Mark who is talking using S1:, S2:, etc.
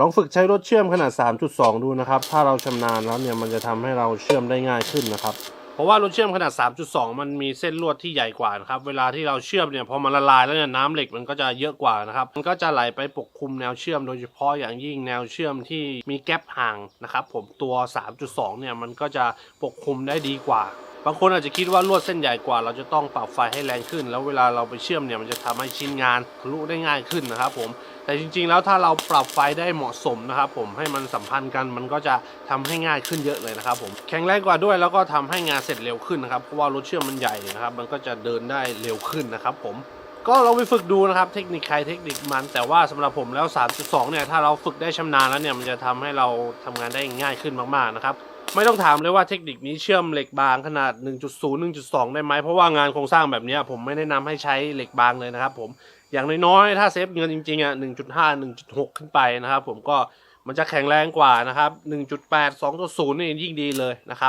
S1: ลองฝึกใช้รถเชื่อมขนาด 3.2 ดูนะครับ ถ้าเราชำนาญแล้วเนี่ยมันจะทำให้เราเชื่อมได้ง่ายขึ้นนะครับ เพราะว่ารถเชื่อมขนาด 3.2 มันมีเส้นลวดที่ใหญ่กว่านะครับ เวลาที่เราเชื่อมเนี่ยพอมันละลายแล้วเนี่ยน้ำเหล็กมันก็จะเยอะกว่านะครับ มันก็จะไหลไปปกคลุมแนวเชื่อมโดยเฉพาะอย่างยิ่งแนวเชื่อมที่มีแกลบห่างนะครับผมตัว 3.2 เนี่ยมันก็จะปกคลุมได้ดีกว่าบางคนอาจจะคิดว่าลวดเส้นใหญ่กว่า เราจะต้องปรับไฟให้แรงขึ้น แล้วเวลาเราไปเชื่อมเนี่ยมันจะทำให้ชิ้นงานทะลุได้ง่ายขึ้นนะครับผม แต่จริงๆแล้วถ้าเราปรับไฟได้เหมาะสมนะครับผมให้มันสัมพันธ์กันมันก็จะทำให้ง่ายขึ้นเยอะเลยนะครับผมแข็งแรงกว่าด้วยแล้วก็ทำให้งานเสร็จเร็วขึ้นนะครับเพราะว่ารถเชื่อมมันใหญ่นะครับมันก็จะเดินได้เร็วขึ้นนะครับผมก็เราไปฝึกดูนะครับเทคนิคใครเทคนิคมัน แต่ว่าสำหรับผมแล้ว 3.2 เนี่ยถ้าเราฝึกได้ชำนาญแล้วเนี่ยมันจะทำให้เราทำงานได้ง่ายขึ้นมากๆนะครับ ไม่ต้องถามเลยว่าเทคนิคนี้เชื่อมเหล็กบางขนาด 1.0 1.2 ได้ไหม เพราะว่างานโครงสร้างแบบนี้ผมไม่แนะนำให้ใช้เหล็กบางเลยนะครับผมอย่างน้อยๆ ถ้าเซฟเงินจริงๆอะ1.5 1.6 ขึ้นไปนะครับผมก็มันจะแข็งแรงกว่านะครับ 1.8 2.0 นี่ยิ่งดีเลยนะครับ